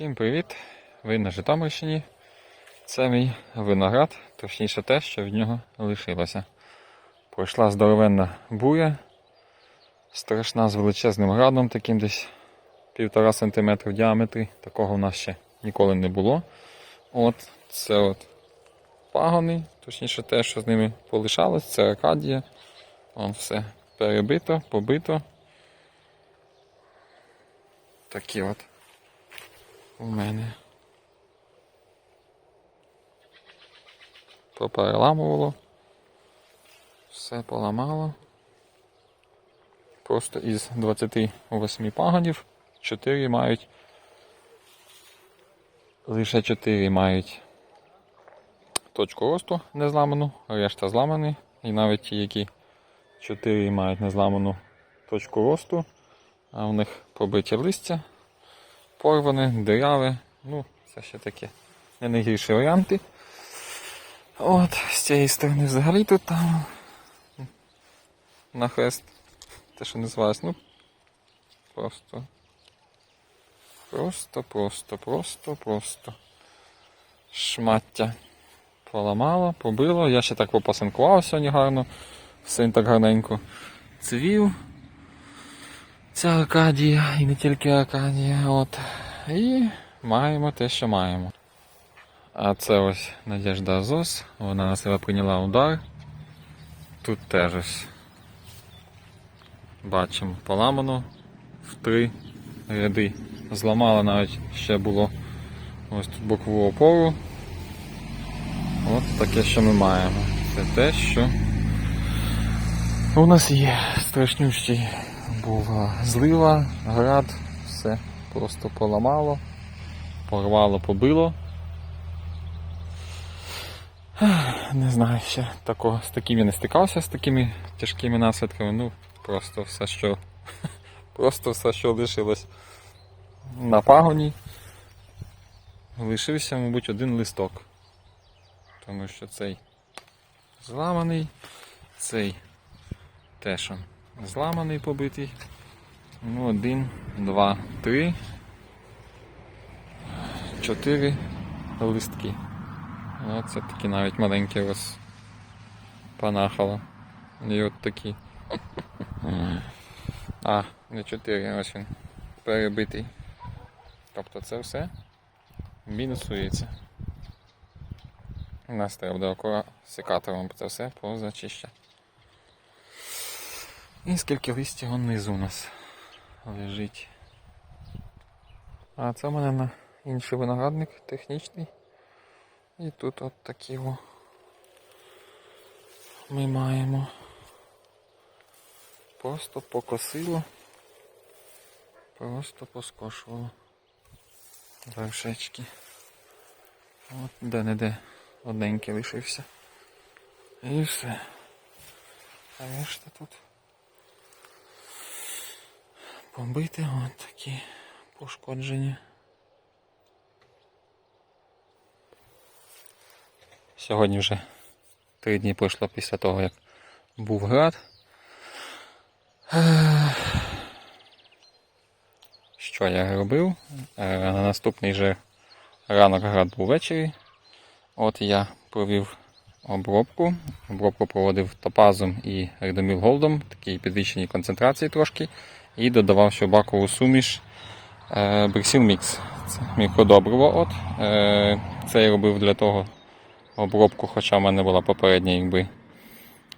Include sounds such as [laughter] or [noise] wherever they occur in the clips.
Всім привіт! Ви на Житомирщині. Це мій виноград, точніше те, що від нього лишилося. Пройшла здоровенна буря, страшна з величезним градом, таким десь півтора сантиметра в діаметрі. Такого в нас ще ніколи не було. От це от пагони, точніше те, що з ними полишалось, це аркадія. Вон все перебито, побито. Такі от у мене. Попереламувало. Все поламало. Просто із 28 пагонів 4 мають. Лише 4 мають точку росту незламану, решта зламані. І навіть ті, які 4 мають незламану точку росту, а в них побиті листя, порване, диряве. Ну, це ще таке не найгірші варіанти. От, з цієї сторони взагалі тут там на хрест. Те, що називається, ну просто. Просто, просто, просто, просто. Шмаття. Поламало, побило. Я ще так попасинкував сьогодні гарно. Все так гарненько цвів. Ця Аркадія і не тільки Аркадія. От. І маємо те, що маємо. А це ось Надежда Азос. Вона на себе прийняла удар. Тут теж ось бачимо поламано в три ряди. Зламала навіть ще було ось тут бокову опору. От таке, що ми маємо. Це те, що у нас є страшнющий була злива, град, все просто поламало, порвало, побило. Не знаю ще такого, з таким я не стикався з такими тяжкими наслідками. Ну, просто все, що [laughs] просто все, що лишилось на пагоні. Лишився, мабуть, один листок. Тому що цей зламаний, цей теж он зламаний, побитий. Ну, один, два, три, чотири листки. Оце такі навіть маленькі ось панахало. І от такі. [laughs] А, не чотири, ось він. Перебитий. Тобто це все мінусується. У нас треба окора секатором це все позачищати. І скільки листів внизу у нас лежить. А це в мене на інший виноградник технічний. І тут от такі о ми маємо. Просто покосило, просто поскошувало вершечки. От де-не-де одненький лишився. І все. А решта тут побити от такі пошкодження. Сьогодні вже три дні пройшло після того, як був град. Що я робив? Е, На наступний же ранок град був ввечері. От я провів обробку. Обробку проводив топазом і редоміл голдом, такій підвищеній концентрації трошки. І додавав ще бакову суміш Брексіл Мікс. Це мікродобриво. От. Е, Це я робив для того обробку, хоча в мене була попередня, якби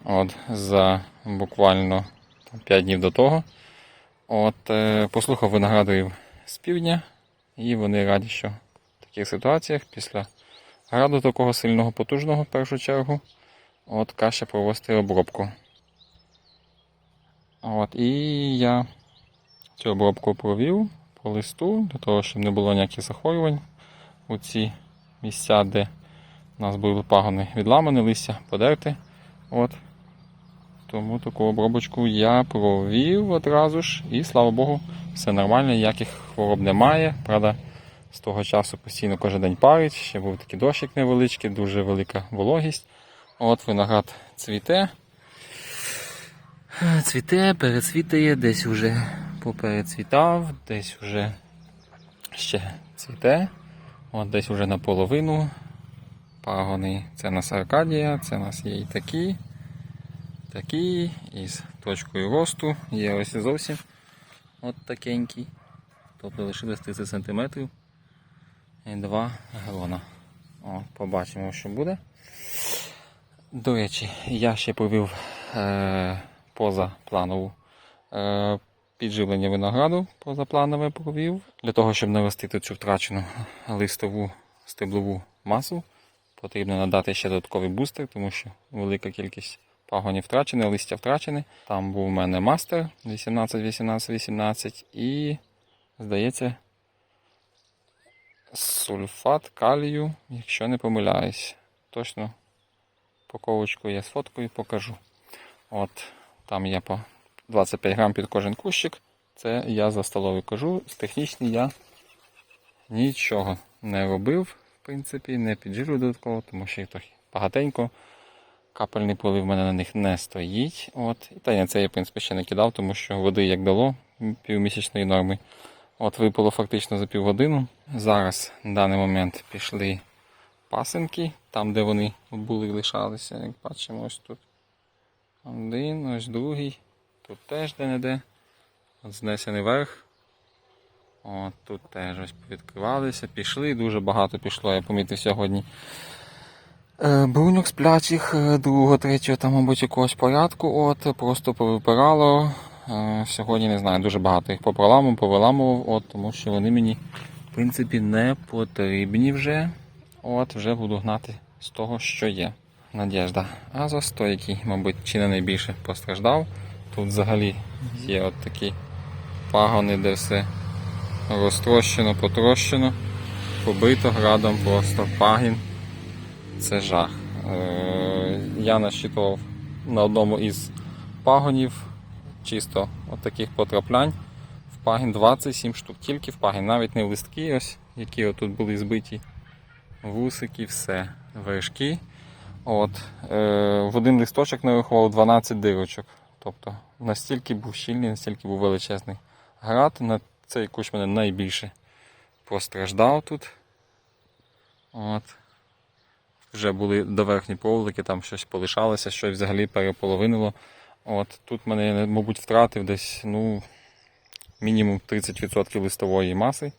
от, за буквально 5 днів до того. От, е, Послухав виноградарів з півдня, і вони раді, що в таких ситуаціях після граду такого сильного, потужного в першу чергу, от краще провести обробку. От, І я цю обробку провів по листу, для того, щоб не було ніяких захворювань у ці місця, де у нас були пагони відламані, листя подерти. От. Тому таку обробочку я провів одразу ж і слава Богу, все нормально, ніяких хвороб немає. Правда, з того часу постійно кожен день парить, ще був такий дощик невеличкий, дуже велика вологість. От виноград цвіте. Цвіте, перецвітає, десь вже поперецвітав, десь вже ще цвіте. От десь вже наполовину. Пагони. Це у нас Аркадія, це у нас є і такі, такі, із точкою росту. Є ось зовсім от такенький. Тобто лишилось 30 см і два грона. О, побачимо, що буде. До речі, я ще провів е, позапланову е, підживлення винограду позапланове провів. Для того, щоб наростити цю втрачену листову стеблову масу, потрібно надати ще додатковий бустер, тому що велика кількість пагонів втрачені, листя втрачені. Там був у мене мастер 18, 18, 18 і, здається, сульфат калію, якщо не помиляюсь. Точно паковочку я сфоткаю покажу. От там по 25 грам під кожен кущик. Це я за столовою кажу. З технічні я нічого не робив, в принципі, не підживлю додатково, тому що їх трохи багатенько. Капельний полив в мене на них не стоїть. От. І та я це я, в принципі, ще не кидав, тому що води як дало півмісячної норми. От випало фактично за півгодину. Зараз на даний момент пішли пасинки, там, де вони були лишалися, як бачимо, ось тут. Один, ось другий. Тут теж де-не-де. Знесений верх. От тут теж ось відкривалися, пішли, дуже багато пішло, я помітив сьогодні. Е, Бруньок сплячих, е, другого, третього, там, мабуть, якогось порядку. От, просто повипирало. Е, Сьогодні не знаю, дуже багато їх попроламав, повиламував, от, тому що вони мені, в принципі, не потрібні вже. От, вже буду гнати з того, що є. Надіжда. Азос, той, який, мабуть, чи не найбільше постраждав. Тут взагалі є от такі пагони, де все розтрощено, потрощено, побито градом просто пагін. Це жах. Е, Я насчитував на одному із пагонів чисто от таких потраплянь. В пагін 27 штук, тільки в пагін, навіть не в листки, ось, які отут були збиті. Вусики, все, вершки. От, е, в один листочок нарахував 12 дирочок. Тобто настільки був щільний, настільки був величезний град. На цей кущ мене найбільше постраждав тут. От. Вже були до верхні проволоки, там щось полишалося, щось взагалі переполовинило. От, тут мене, мабуть, втратив десь ну, мінімум 30% листової маси.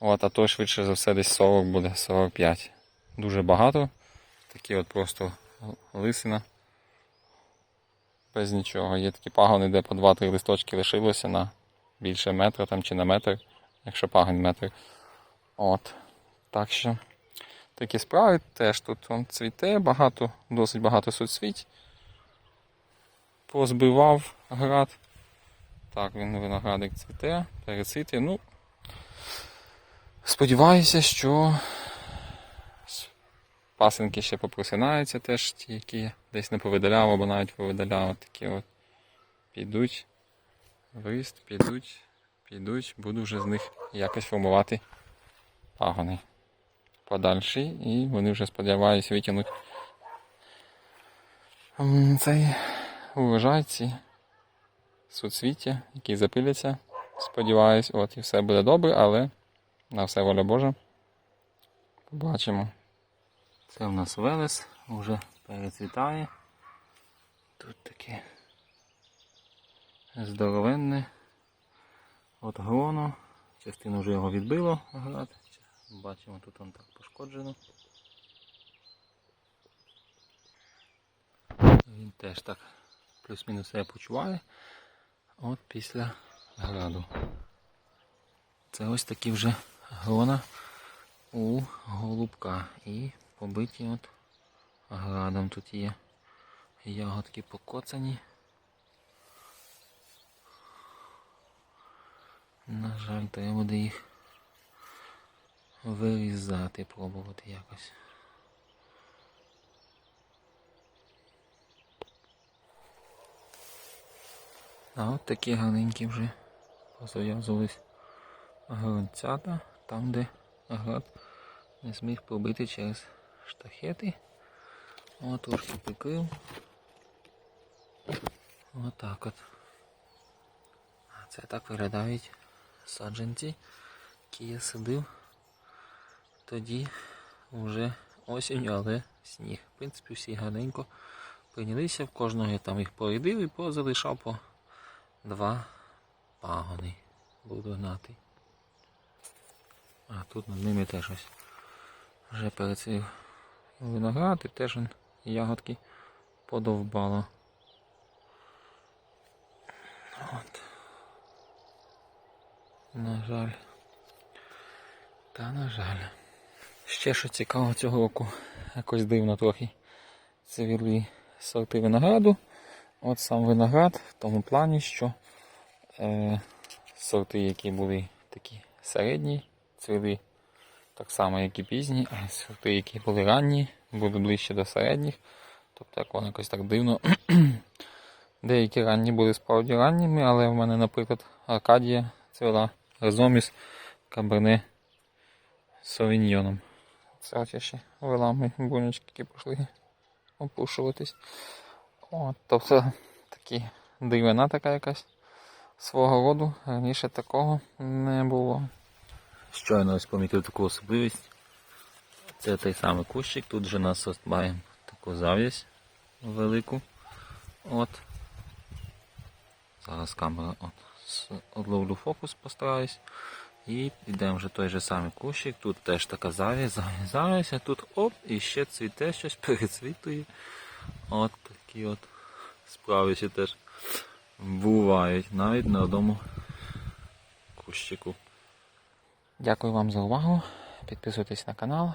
От, а то швидше за все десь 40 буде 45. Дуже багато. Такі от просто лисина. Без нічого. Є такі пагони, де по 2-3 листочки лишилося на більше метра там, чи на метр, якщо пагон метр. От. Так що такі справи теж тут он цвіте, багато, досить багато суцвіть. Позбивав град. Так, він виноградик цвіте, перецвіте. Ну, сподіваюся, що пасинки ще попросинаються теж, ті, які десь не повидаляв або навіть повидаляв. Такі от підуть в підуть, підуть, буду вже з них якось формувати пагони подальші, і вони вже, сподіваюся, витягнуть цей урожай, ці суцвіття, які запиляться. Сподіваюсь, от і все буде добре, але на все воля Божа. Побачимо. Це у нас Велес, вже перецвітає. Тут таке здоровенне. От гроно. Частину вже його відбило град. Бачимо, тут он так пошкоджено. Він теж так плюс-мінус себе почуває. От після граду. Це ось такі вже грона у голубка. І побиті от градом тут є ягодки покоцані. На жаль, треба буде їх вирізати, пробувати якось. А от такі гарненькі вже позав'язувались гронцята, там де град не зміг пробити через штахети. О, трошки прикрив. Отак от. А це так виглядають саджанці, які я садив тоді вже осінь, але сніг. В принципі, всі гарненько прийнялися, в кожного я там їх порядив і позалишав по два пагони. Буду гнати. А тут над ними теж ось вже перецвів виноград і теж ягодки подовбало. От. На жаль. Та на жаль. Ще що цікаво цього року, якось дивно трохи цвіли сорти винограду. От сам виноград в тому плані, що е, сорти, які були такі середні, цвіли так само, як і пізні, [clears throat] а сорти, які були ранні, були ближче до середніх. Тобто як воно якось так дивно. [clears throat] Деякі ранні були справді ранніми, але в мене, наприклад, Аркадія цвіла Резоміс Каберне Совіньйоном. Це от я ще вела ми бунечки, які пішли опушуватись. От, тобто такі дивина така якась свого роду. Раніше такого не було. Щойно ось помітив таку особливість. Це той самий кущик. Тут же нас маємо таку зав'язь велику. От. Зараз камера от, одловлю фокус, постараюсь. І йдемо вже той же самий кущик. Тут теж така зав'язь, зав'язь, а тут оп, і ще цвіте щось, перецвітує. От такі от справи ще теж бувають навіть на одному кущику. Дякую вам за увагу. Підписуйтесь на канал.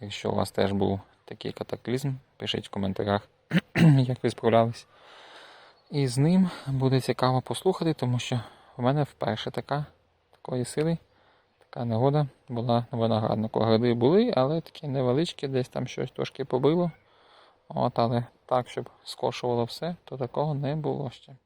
Якщо у вас теж був такий катаклізм, пишіть в коментарях, [clears throat] як ви справлялись. І з ним буде цікаво послухати, тому що в мене вперше така такої сили, така негода була на винограднику. Гради були, але такі невеличкі, десь там щось трошки побило. От, але так, щоб скошувало все, то такого не було ще.